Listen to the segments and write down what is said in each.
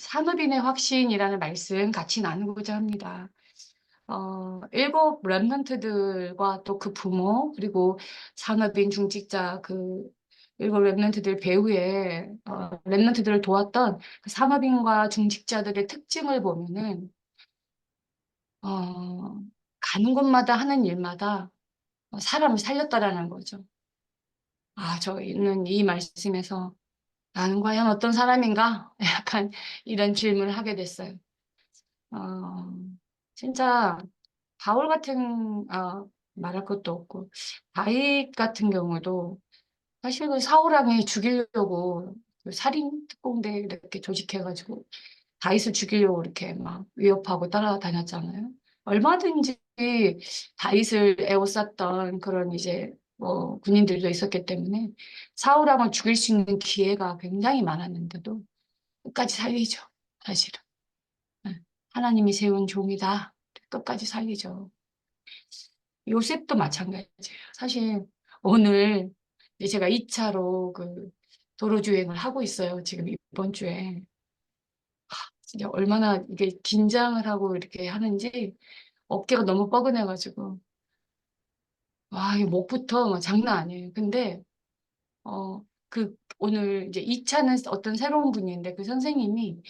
산업인의 확신이라는 말씀 같이 나누고자 합니다. 어, 일곱 랩런트들과 또 그 부모, 그리고 산업인, 중직자, 그 일곱 랩런트들 배후에 어, 랩런트들을 도왔던 그 산업인과 중직자들의 특징을 보면은 어, 가는 곳마다 하는 일마다 어, 사람을 살렸다라는 거죠. 아, 저희는 이 말씀에서 나는 과연 어떤 사람인가? 약간 이런 질문을 하게 됐어요. 어, 진짜 바울 같은 어, 말할 것도 없고 다윗 같은 경우도 사실 그 사울왕이 죽이려고 그 살인 특공대 이렇게 조직해가지고 다윗을 죽이려고 이렇게 막 위협하고 따라다녔잖아요. 얼마든지 다윗을 에워쌌던 그런 이제 뭐 군인들도 있었기 때문에 사울왕을 죽일 수 있는 기회가 굉장히 많았는데도 끝까지 살리죠. 사실은. 네. 하나님이 세운 종이다. 끝까지 살리죠. 요셉도 마찬가지예요. 사실 오늘 제가 2차로 그 도로 주행을 하고 있어요. 지금 이번 주에. 하, 진짜 얼마나 이게 긴장을 하고 이렇게 하는지 어깨가 너무 뻐근해가지고 와, 이 목부터 막 장난 아니에요. 근데 어, 그 오늘 이제 2차는 어떤 새로운 분인데 그 선생님이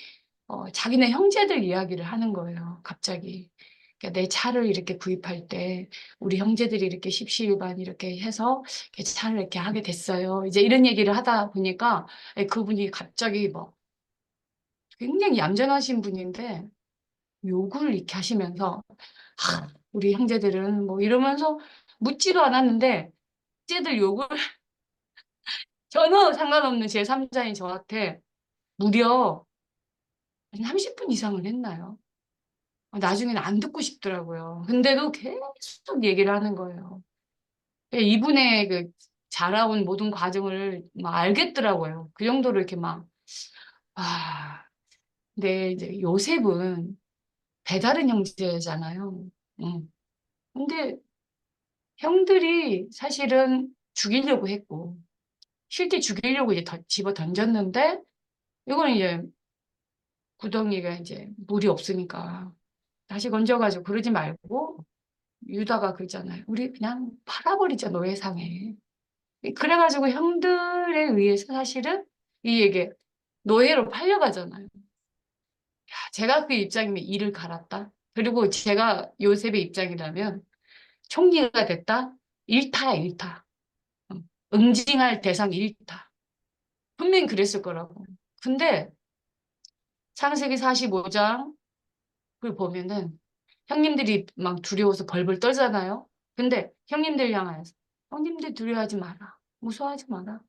어, 자기네 형제들 이야기를 하는 거예요. 갑자기. 그러니까 내 차를 이렇게 구입할 때 우리 형제들이 이렇게 십시일반 이렇게 해서 이렇게 차를 이렇게 하게 됐어요. 이제 이런 얘기를 하다 보니까 예, 그분이 갑자기 뭐 굉장히 얌전하신 분인데 욕을 이렇게 하시면서 하, 우리 형제들은 뭐 이러면서 묻지도 않았는데 형제들 욕을 전혀 상관없는 제 3자인 저한테 무려 한 30분 이상을 했나요? 어, 나중에는 안 듣고 싶더라고요. 근데도 계속 얘기를 하는 거예요. 예, 이분의 그 자라온 모든 과정을 막 알겠더라고요. 그 정도로 이렇게 막, 아, 근데 이제 요셉은 배다른 형제잖아요. 응. 근데 형들이 사실은 죽이려고 했고, 실제 죽이려고 이제 던- 집어 던졌는데, 이거는 이제 구덩이가 이제 물이 없으니까 다시 건져가지고 그러지 말고 유다가 그러잖아요. 우리 그냥 팔아버리자 노예상에. 그래가지고 형들에 의해서 사실은 이 얘기 노예로 팔려가잖아요. 야, 제가 그 입장이면 이를 갈았다. 그리고 제가 요셉의 입장이라면 총리가 됐다. 일타야 일타. 응. 응징할 대상 일타. 분명히 그랬을 거라고. 근데 창세기 45장 그걸 보면은 형님들이 막 두려워서 벌벌 떨잖아요. 근데 형님들 향하여서 형님들 두려워하지 마라. 무서워하지 마라.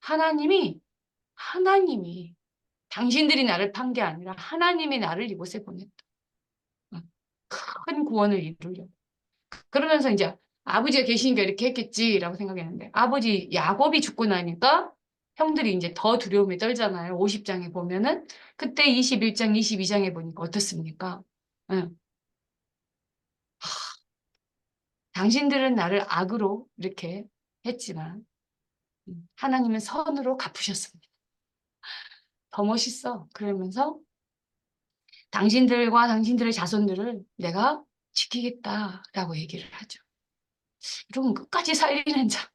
하나님이 하나님이 당신들이 나를 판 게 아니라 하나님이 나를 이곳에 보냈다. 응. 큰 구원을 이루려고. 그러면서 이제 아버지가 계시니까 이렇게 했겠지라고 생각했는데 아버지 야곱이 죽고 나니까 형들이 이제 더 두려움에 떨잖아요. 50장에 보면은 그때 21장, 22장에 보니까 어떻습니까? 응. 당신들은 나를 악으로 이렇게 했지만 음, 하나님은 선으로 갚으셨습니다. 더 멋있어. 그러면서 당신들과 당신들의 자손들을 내가 지키겠다라고 얘기를 하죠. 이러면 끝까지 살리는 자.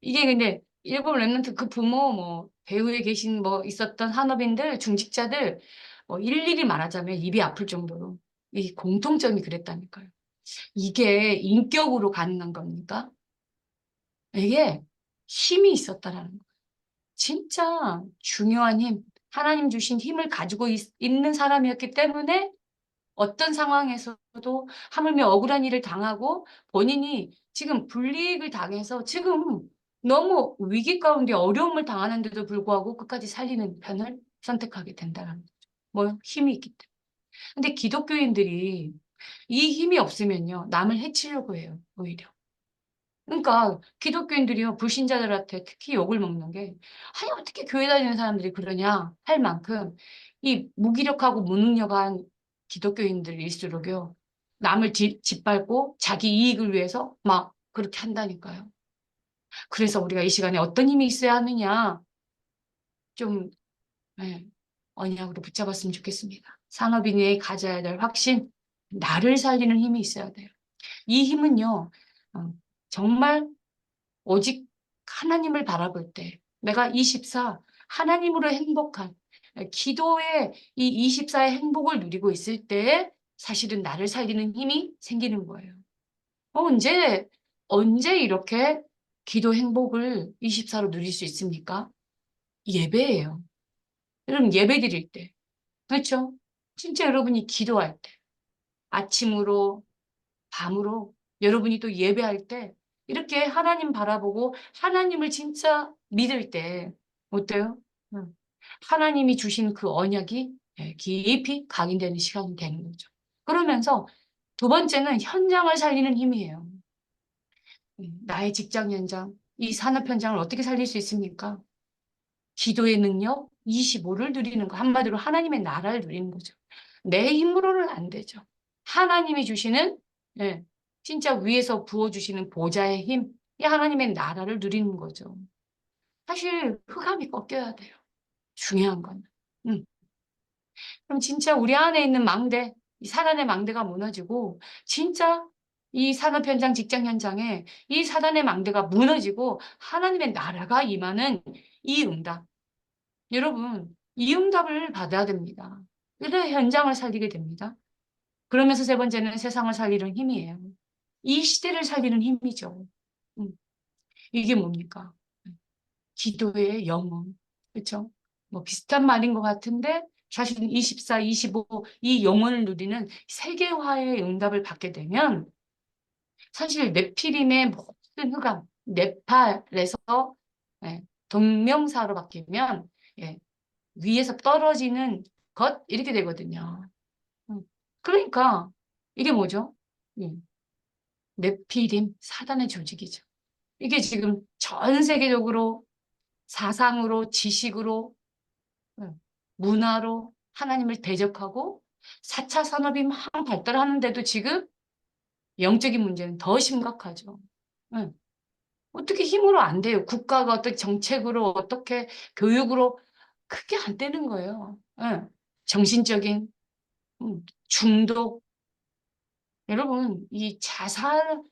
이게 근데 일곱 랩런트 그 부모 뭐 배후에 계신 뭐 있었던 산업인들 중직자들 뭐 일일이 말하자면 입이 아플 정도로 이 공통점이 그랬다니까요. 이게 인격으로 가능한 겁니까? 이게 힘이 있었다라는 거예요. 진짜 중요한 힘, 하나님 주신 힘을 가지고 있, 는 사람이었기 때문에 어떤 상황에서도 하물며 억울한 일을 당하고 본인이 지금 불이익을 당해서 지금 너무 위기 가운데 어려움을 당하는데도 불구하고 끝까지 살리는 편을 선택하게 된다는 거죠. 뭐 힘이 있기 때문에. 근데 기독교인들이 이 힘이 없으면요. 남을 해치려고 해요. 오히려. 그러니까 기독교인들이요. 불신자들한테 특히 욕을 먹는 게 아니 어떻게 교회 다니는 사람들이 그러냐 할 만큼 이 무기력하고 무능력한 기독교인들일수록요. 남을 지, 짓밟고 자기 이익을 위해서 막 그렇게 한다니까요. 그래서 우리가 이 시간에 어떤 힘이 있어야 하느냐 좀 네. 언약으로 붙잡았으면 좋겠습니다. 산업인이 가져야 될 확신, 나를 살리는 힘이 있어야 돼요. 이 힘은요, 어, 정말 오직 하나님을 바라볼 때, 내가 24, 하나님으로 행복한, 기도의 이 24의 행복을 누리고 있을 때, 사실은 나를 살리는 힘이 생기는 거예요. 어, 언제, 언제 이렇게 기도 행복을 24로 누릴 수 있습니까? 예배예요. 여러분, 예배 드릴 때. 그렇죠? 진짜 여러분이 기도할 때. 아침으로, 밤으로, 여러분이 또 예배할 때, 이렇게 하나님 바라보고 하나님을 진짜 믿을 때, 어때요? 응. 하나님이 주신 그 언약이 예, 깊이 각인되는 시간이 되는 거죠. 그러면서 두 번째는 현장을 살리는 힘이에요. 음, 나의 직장 현장, 이 산업 현장을 어떻게 살릴 수 있습니까? 기도의 능력 25를 누리는 거. 한마디로 하나님의 나라를 누리는 거죠. 내 힘으로는 안 되죠. 하나님이 주시는, 예, 진짜 위에서 부어주시는 보좌의 힘, 이 하나님의 나라를 누리는 거죠. 사실 흑암이 꺾여야 돼요. 중요한 건. 음. 그럼 진짜 우리 안에 있는 망대, 이 사단의 망대가 무너지고, 진짜 이 산업 현장, 직장 현장에 이 사단의 망대가 무너지고 하나님의 나라가 임하는 이 응답. 여러분, 이 응답을 받아야 됩니다. 그래야 현장을 살리게 됩니다. 그러면서 세 번째는 세상을 살리는 힘이에요. 이 시대를 살리는 힘이죠. 음. 이게 뭡니까? 기도의 영혼. 그렇죠? 뭐 비슷한 말인 것 같은데 사실은 24, 25, 이 영혼을 누리는 세계화의 응답을 받게 되면 사실 네피림의 모든 흑암, 네팔에서 예, 동명사로 바뀌면 예, 위에서 떨어지는 것 이렇게 되거든요. 음, 그러니까 이게 뭐죠? 예, 네피림 사단의 조직이죠. 이게 지금 전 세계적으로 사상으로 지식으로 예, 문화로 하나님을 대적하고 4차 산업이 막 발달하는데도 지금 영적인 문제는 더 심각하죠. 응. 어떻게 힘으로 안 돼요? 국가가 어떻게 정책으로 어떻게 교육으로 그게 안 되는 거예요. 응. 정신적인 음, 중독. 여러분 이 자살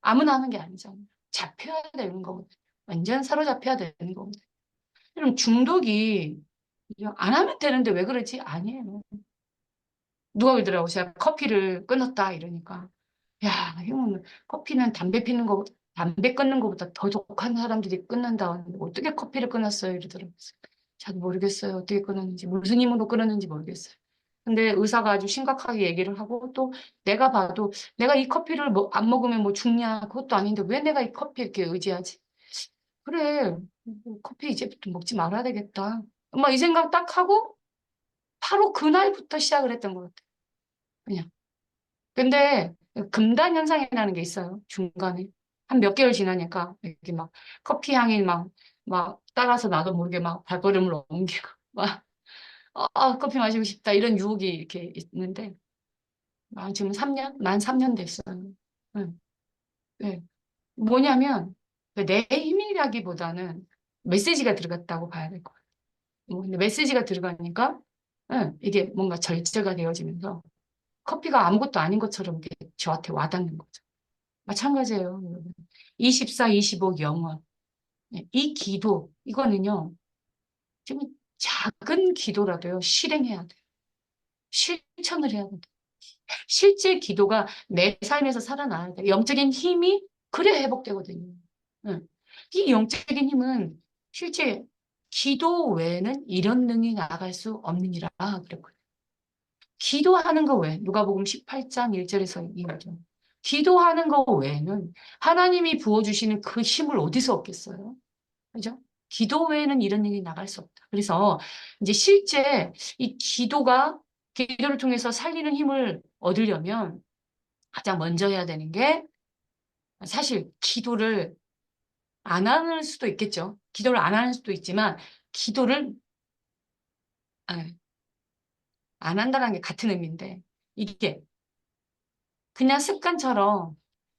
아무나 하는 게 아니잖아요. 잡혀야 되는 거거든요. 완전 사로잡혀야 되는 거거든요. 여러분 중독이 안 하면 되는데 왜 그러지? 아니에요. 누가 그러더라고 제가 커피를 끊었다 이러니까 야, 형은 커피는 담배 피는 거, 담배 끊는 것보다 더 독한 사람들이 끊는다. 어떻게 커피를 끊었어요? 이러더라고요. 잘 모르겠어요. 어떻게 끊었는지, 무슨 힘으로 끊었는지 모르겠어요. 근데 의사가 아주 심각하게 얘기를 하고 또 내가 봐도 내가 이 커피를 뭐 안 먹으면 뭐 죽냐 그것도 아닌데 왜 내가 이 커피 이렇게 의지하지? 그래 커피 이제부터 먹지 말아야 되겠다. 막 이 생각 딱 하고 바로 그날부터 시작을 했던 것 같아요. 그냥. 근데 금단 현상이라는 게 있어요. 중간에. 한 몇 개월 지나니까 이렇게 막 커피 향이 막, 막 따라서 나도 모르게 막 발걸음을 옮기고 막 아, 아, 커피 마시고 싶다 이런 유혹이 이렇게 있는데 아, 지금 3년? 만 3년 됐어요. 응. 네. 뭐냐면 내 힘이라기보다는 메시지가 들어갔다고 봐야 될것 같아요. 뭐, 근데 메시지가 들어가니까 응, 이게 뭔가 절제가 되어지면서 커피가 아무것도 아닌 것처럼 저한테 와닿는 거죠. 마찬가지예요. 여러분. 24, 25 영원. 네, 이 기도, 이거는요, 지금 작은 기도라도요, 실행해야 돼요. 실천을 해야 돼요. 실제 기도가 내 삶에서 살아나야 돼요. 영적인 힘이 그래 회복되거든요. 네. 이 영적인 힘은 실제 기도 외에는 이런 능이 나아갈 수 없느니라 그랬거든요. 기도하는 거 외에 누가복음 18장 1절에서 이거죠. 기도하는 거 외에는 하나님이 부어주시는 그 힘을 어디서 얻겠어요? 그죠? 기도 외에는 이런 일이 나갈 수 없다. 그래서 이제 실제 이 기도가 기도를 통해서 살리는 힘을 얻으려면 가장 먼저 해야 되는 게 사실 기도를 안 하는 수도 있겠죠. 기도를 안 하는 수도 있지만 기도를 안 한다는 게 같은 의미인데 이게 그냥 습관처럼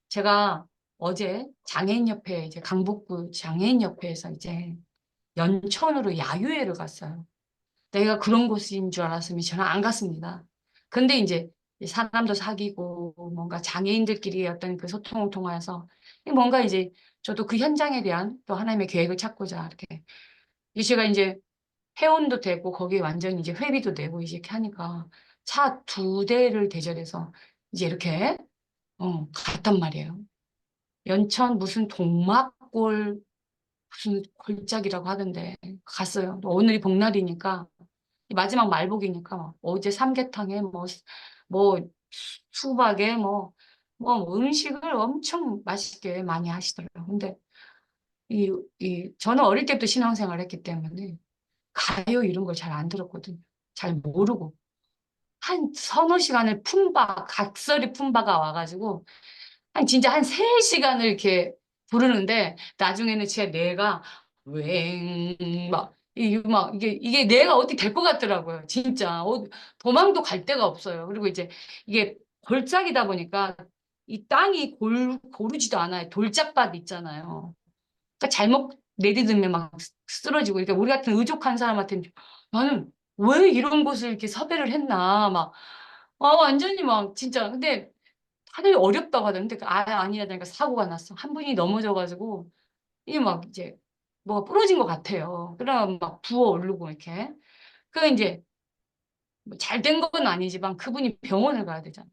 제가 어제 장애인협회 이제 강북구 장애인협회에서 이제 연천으로 야유회를 갔어요. 내가 그런 곳인 줄 알았으면 저는 안 갔습니다. 근데 이제 사람도 사귀고 뭔가 장애인들끼리 어떤 그 소통을 통해서 뭔가 이제 저도 그 현장에 대한 또 하나님의 계획을 찾고자 이렇게 이 제가 이제 회원도 되고 거기에 완전히 이제 회비도 이제 이렇게 하니까 차 두 대를 대절해서 이제 이렇게 어 갔단 말이에요. 연천 무슨 동막골 무슨 골짜기라고 하던데 갔어요. 또 오늘이 복날이니까 마지막 말복이니까 막 어제 삼계탕에 뭐 뭐 수박에 뭐 뭐 음식을 엄청 맛있게 많이 하시더라고요. 근데 이, 이 저는 어릴 때부터 신앙생활을 했기 때문에 가요 이런 걸 잘 안 들었거든요. 잘 모르고 한 서너 시간을 품바 각설이 품바가 와가지고 한 진짜 한 세 시간을 이렇게 부르는데 나중에는 진짜 내가 웽막 이게 막 이게 이게 내가 어떻게 될것 같더라고요. 진짜 어, 도망도 갈 데가 없어요. 그리고 이제 이게 골짜기다 보니까 이 땅이 골 고르지도 않아요. 돌짝밭 있잖아요. 그러니까 잘못 내디디면 막 쓰러지고 그러니까 우리 같은 의족한 사람한테는 나는 왜 이런 곳을 이렇게 섭외를 했나 막 아, 완전히 막 진짜 근데 다들 어렵다고 하던데 아 아니라니까 사고가 났어. 한 분이 넘어져가지고 이게 막 이제 뭐가 부러진 것 같아요. 그럼 막 부어 오르고 이렇게. 그 이제 뭐 잘된 건 아니지만 그분이 병원을 가야 되잖아요.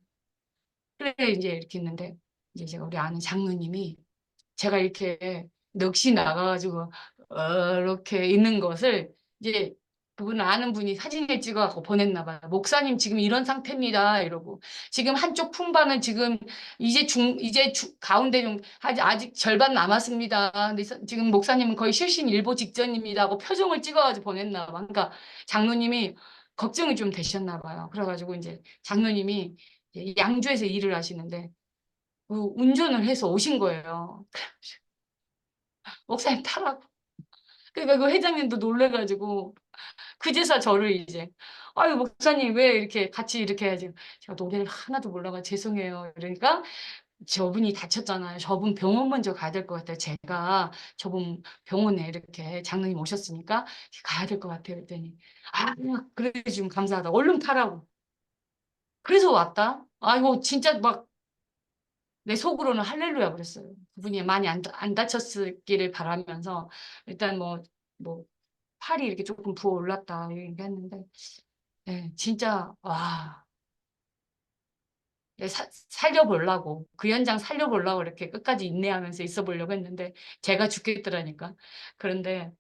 그래 이제 이렇게 있는데 이제 제가 우리 아는 장로님이 제가 이렇게 넋이 나가가지고 어, 이렇게 있는 것을 이제 그분 아는 분이 사진을 찍어갖고 보냈나 봐요. 목사님 지금 이런 상태입니다. 이러고 지금 한쪽 품바는 지금 이제 중 이제 주, 가운데 좀 아직, 아직 절반 남았습니다. 근데 서- 지금 목사님은 거의 실신 일보 직전입니다. 하고 표정을 찍어가지고 보냈나 봐. 그러니까 장로님이 걱정이 좀 되셨나 봐요. 그래가지고 이제 장로님이 양주에서 일을 하시는데 그 운전을 해서 오신 거예요. 목사님 타라고. 그러니까 그 회장님도 놀래가지고 그제서 저를 이제 아유 목사님 왜 이렇게 같이 이렇게 해야지? 제가 노래를 하나도 몰라가 죄송해요. 이러니까 저분이 다쳤잖아요. 저분 병원 먼저 가야 될 것 같아요. 제가 저분 병원에 이렇게 장로님 오셨으니까 가야 될 것 같아요. 그랬더니 아 그래 지금 감사하다. 얼른 타라고. 그래서 왔다 아이고 진짜 막 내 속으로는 할렐루야 그랬어요. 그분이 많이 안, 다- 안 다쳤기를 바라면서 일단 뭐, 뭐, 팔이 이렇게 조금 부어 올랐다 얘기했는데, 네, 진짜, 와. 네, 사- 살려보려고, 그 현장 살려보려고 이렇게 끝까지 인내하면서 있어 보려고 했는데, 제가 죽겠더라니까. 그런데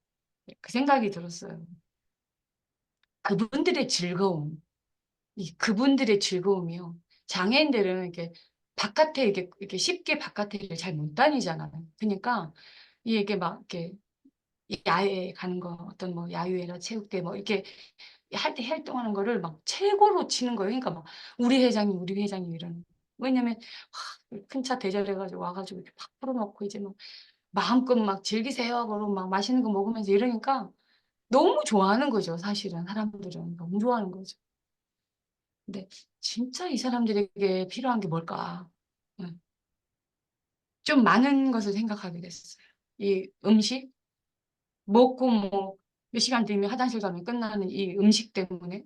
그 생각이 들었어요. 그분들의 즐거움, 이 그분들의 즐거움이요. 장애인들은 이렇게 바깥에 이렇게, 이렇게 쉽게 바깥에 잘 못 다니잖아요. 그러니까 이게 막 이렇게 야외에 가는 거 어떤 뭐 야유회나 체육대 뭐 이렇게 할 때 활동하는 거를 막 최고로 치는 거예요. 그러니까 막 우리 회장님, 우리 회장님 이러는. 왜냐면 큰 차 대절해가지고 와가지고 이렇게 팍 풀어놓고 이제 막 마음껏 막 즐기세요 하고 막 맛있는 거 먹으면서 이러니까 너무 좋아하는 거죠. 사실은 사람들은 너무 좋아하는 거죠. 근데 진짜 이 사람들에게 필요한 게 뭘까? 응. 좀 많은 것을 생각하게 됐어요. 이 음식 먹고 뭐 몇 시간 뒤면 화장실 가면 끝나는 이 음식 때문에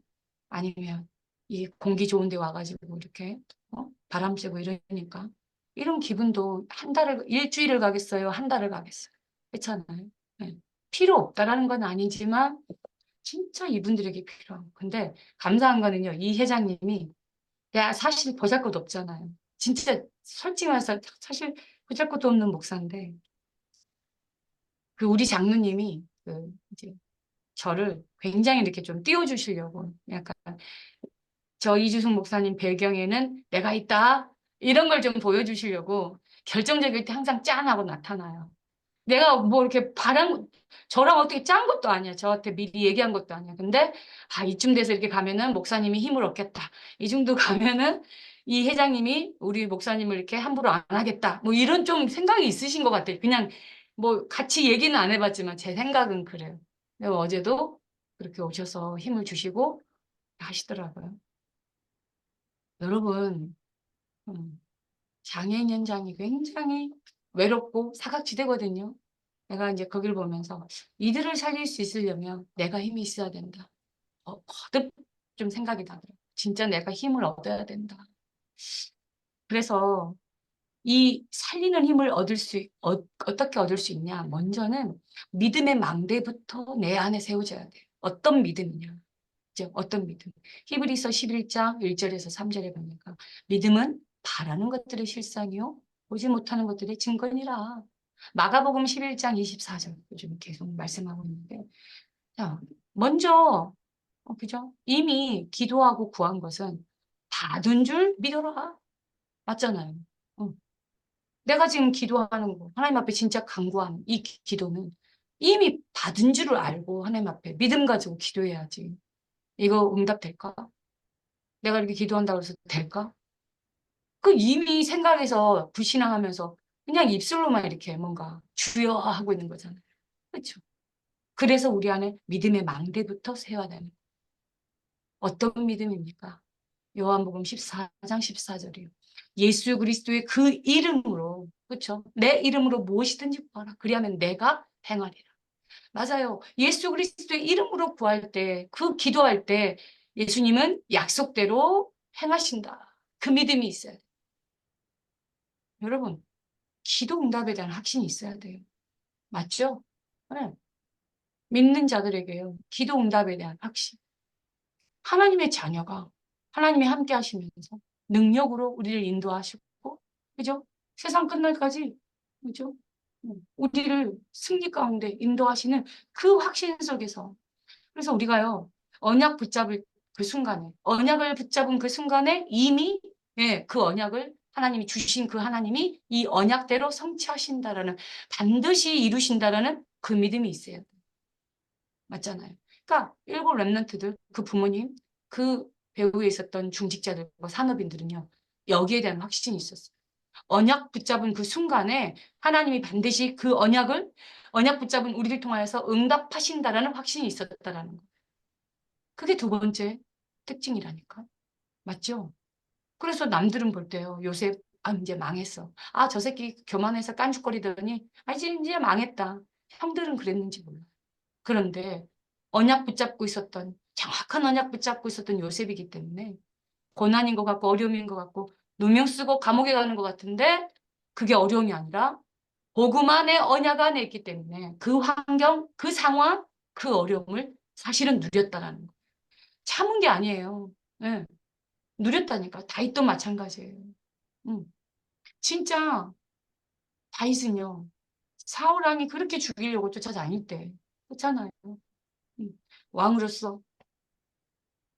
아니면 이 공기 좋은 데 와가지고 이렇게 어? 바람 쐬고 이러니까 이런 기분도 한 달을 일주일을 가겠어요 한 달을 가겠어요 그렇잖아요 네. 필요 없다라는 건 아니지만 진짜 이분들에게 필요한 근데 감사한 거는요 이 회장님이 야 사실 보잘것 없잖아요 진짜 솔직히 말해서 사실 보잘것도 없는 목사인데 그 우리 장로님이 그 이제 저를 굉장히 이렇게 좀 띄워주시려고 약간 저 이주승 목사님 배경에는 내가 있다 이런 걸 좀 보여주시려고 결정적일 때 항상 짠하고 나타나요. 내가 뭐 이렇게 바람 저랑 어떻게 짠 것도 아니야. 저한테 미리 얘기한 것도 아니야. 근데 아 이쯤 돼서 이렇게 가면은 목사님이 힘을 얻겠다. 이 정도 가면은 이 회장님이 우리 목사님을 이렇게 함부로 안 하겠다. 뭐 이런 좀 생각이 있으신 것 같아요. 그냥 뭐 같이 얘기는 안 해봤지만 제 생각은 그래요. 그리고 어제도 그렇게 오셔서 힘을 주시고 하시더라고요. 여러분, 음, 장애인 현장이 굉장히 외롭고 사각지대거든요. 내가 이제 거기를 보면서 이들을 살릴 수 있으려면 내가 힘이 있어야 된다. 어, 거듭 좀 생각이 나더라고요. 진짜 내가 힘을 얻어야 된다. 그래서 이 살리는 힘을 얻을 수, 어, 어떻게 얻을 수 있냐? 먼저는 믿음의 망대부터 내 안에 세워져야 돼요. 어떤 믿음이냐? 이제 어떤 믿음? 히브리서 11장 1절에서 3절에 보니까 믿음은 바라는 것들의 실상이요 보지 못하는 것들의 증거니라. 마가복음 11장 24절 요즘 계속 말씀하고 있는데 자, 먼저 어, 그죠? 이미 기도하고 구한 것은 받은 줄 믿어라. 맞잖아요. 어. 내가 지금 기도하는 거, 하나님 앞에 진짜 간구하는 이 기- 기도는 이미 받은 줄을 알고 하나님 앞에 믿음 가지고 기도해야지. 이거 응답 될까? 내가 이렇게 기도한다고 해서 될까? 그 이미 생각해서 불신앙하면서 그냥 입술로만 이렇게 뭔가 주여 하고 있는 거잖아요. 그렇죠? 그래서 우리 안에 믿음의 망대부터 세워야 되는. 어떤 믿음입니까? 요한복음 14장 14절이요. 예수 그리스도의 그 이름으로 그렇죠? 내 이름으로 무엇이든지 구하라. 그리하면 내가 행하리라. 맞아요. 예수 그리스도의 이름으로 구할 때, 그 기도할 때 예수님은 약속대로 행하신다. 그 믿음이 있어야. 여러분, 기도 응답에 대한 확신이 있어야 돼요. 맞죠? 네. 믿는 자들에게요. 기도 응답에 대한 확신. 하나님의 자녀가 하나님이 함께 하시면서 능력으로 우리를 인도하시고, 그죠? 세상 끝날까지, 그죠? 우리를 승리 가운데 인도하시는 그 확신 속에서. 그래서 우리가요, 언약 붙잡을 그 순간에, 언약을 붙잡은 그 순간에 이미, 예, 그 언약을 하나님이 주신 그 하나님이 이 언약대로 성취하신다라는, 반드시 이루신다라는 그 믿음이 있어야 돼요. 맞잖아요. 그러니까 일곱 랩런트들, 그 부모님, 그 배후에 있었던 중직자들과 산업인들은요, 여기에 대한 확신이 있었어요. 언약 붙잡은 그 순간에 하나님이 반드시 그 언약을 언약 붙잡은 우리를 통하여서 응답하신다라는 확신이 있었다라는 거. 그게 두 번째 특징이라니까. 맞죠? 그래서 남들은 볼 때요. 요새 아 이제 망했어. 아 저 새끼 교만해서 깐죽거리더니 아 이제 이제 망했다. 형들은 그랬는지 몰라. 그런데 언약 붙잡고 있었던 정확한 언약 붙잡고 있었던 요셉이기 때문에 고난인 것 같고 어려움인 것 같고 누명 쓰고 감옥에 가는 것 같은데 그게 어려움이 아니라 안에 언약 안에 있기 때문에 그 환경, 그 상황, 그 어려움을 사실은 누렸다라는 거. 참은 게 아니에요. 네. 누렸다니까. 다윗도 마찬가지예요. 음. 진짜 다윗은요. 사울 왕이 그렇게 죽이려고 쫓아다닐 때 그렇잖아요. 음. 왕으로서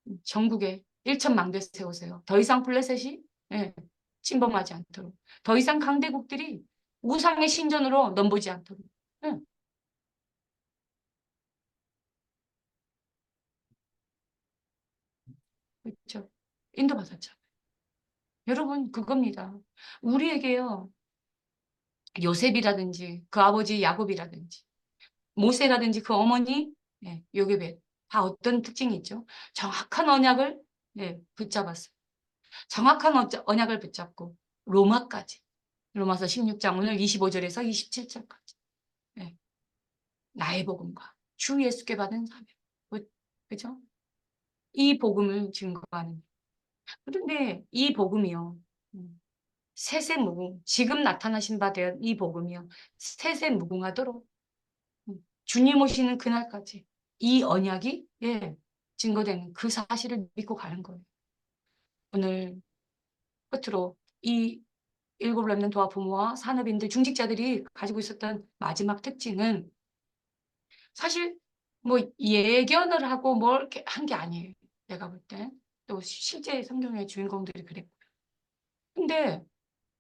음, 전국에 일천망대 세우세요. 더 이상 블레셋이 예, 침범하지 않도록. 더 이상 강대국들이 우상의 신전으로 넘보지 않도록. 예. 그렇죠. 인도받았죠. 여러분 그겁니다. 우리에게요. 요셉이라든지 그 아버지 야곱이라든지 모세라든지 그 어머니 예, 요게벳 다 어떤 특징이 있죠? 정확한 언약을 예, 붙잡았어요. 정확한 어- 언약을 붙잡고 로마까지 로마서 16장 오늘 25절에서 27절까지 예. 나의 복음과 주 예수께 받은 사명 그- 그죠? 이 복음을 증거하는 그런데 이 복음이요 음, 세세무궁 지금 나타나신 바 되어 이 복음이요 세세무궁하도록 음, 주님 오시는 그날까지 이 언약이 예, 증거되는 그 사실을 믿고 가는 거예요. 오늘 끝으로 이 일곱 렘넌트와 부모와 산업인들, 중직자들이 가지고 있었던 마지막 특징은 사실 뭐 예견을 하고 뭘 한 게 아니에요. 내가 볼 때. 또 실제 성경의 주인공들이 그랬고요. 근데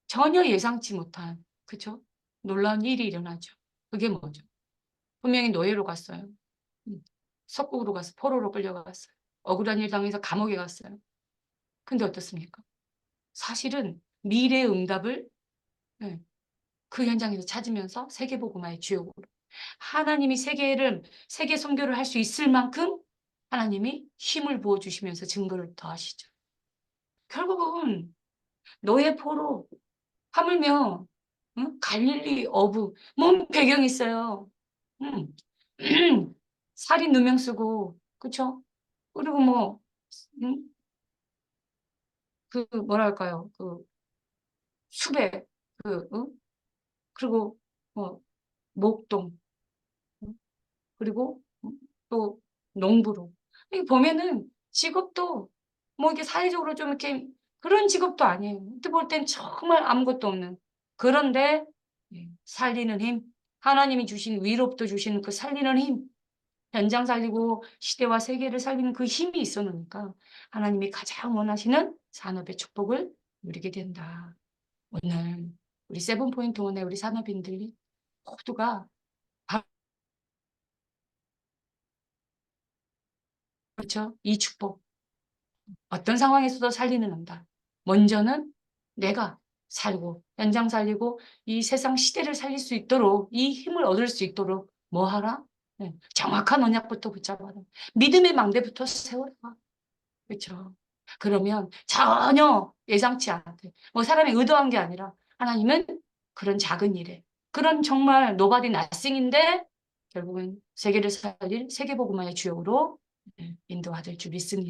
전혀 예상치 못한, 그쵸? 놀라운 일이 일어나죠. 그게 뭐죠? 분명히 노예로 갔어요. 음, 석국으로 가서 포로로 끌려갔어요. 억울한 일 당해서 감옥에 갔어요. 근데 어떻습니까? 사실은 미래의 응답을 네, 그 현장에서 찾으면서 세계복음화의 주역으로 하나님이 세계를 세계 선교를 할 수 있을 만큼 하나님이 힘을 부어 주시면서 증거를 더하시죠. 결국은 노예 포로 하물며 응? 갈릴리 어부 뭔 배경이 있어요. 응. 살인 누명 쓰고 그쵸? 그리고 뭐, 음, 그, 뭐랄까요. 그, 수배, 그, 응? 그리고 뭐, 목동, 응? 그리고 또 농부로. 이게 보면은 직업도 뭐 이게 사회적으로 좀 이렇게 그런 직업도 아니에요. 그때 볼땐 정말 아무것도 없는. 그런데 예, 살리는 힘, 하나님이 주신 위로부터 주시는 그 살리는 힘, 현장 살리고 시대와 세계를 살리는 그 힘이 있었으니까 하나님이 가장 원하시는 산업의 축복을 누리게 된다. 오늘 우리 세븐포인트 원의 우리 산업인들이 모두가 그렇죠? 이 축복. 어떤 상황에서도 살리는 한다. 먼저는 내가 살고 현장 살리고 이 세상 시대를 살릴 수 있도록 이 힘을 얻을 수 있도록 뭐 하라? 네, 정확한 언약부터 붙잡아라. 믿음의 망대부터 세워라. 그렇죠? 그러면 전혀 예상치 않게 뭐 사람이 의도한 게 아니라 하나님은 그런 작은 일에 그런 정말 노바디 나싱인데 결국은 세계를 살릴 세계복음화의 주역으로 네, 인도하실 줄 믿습니다.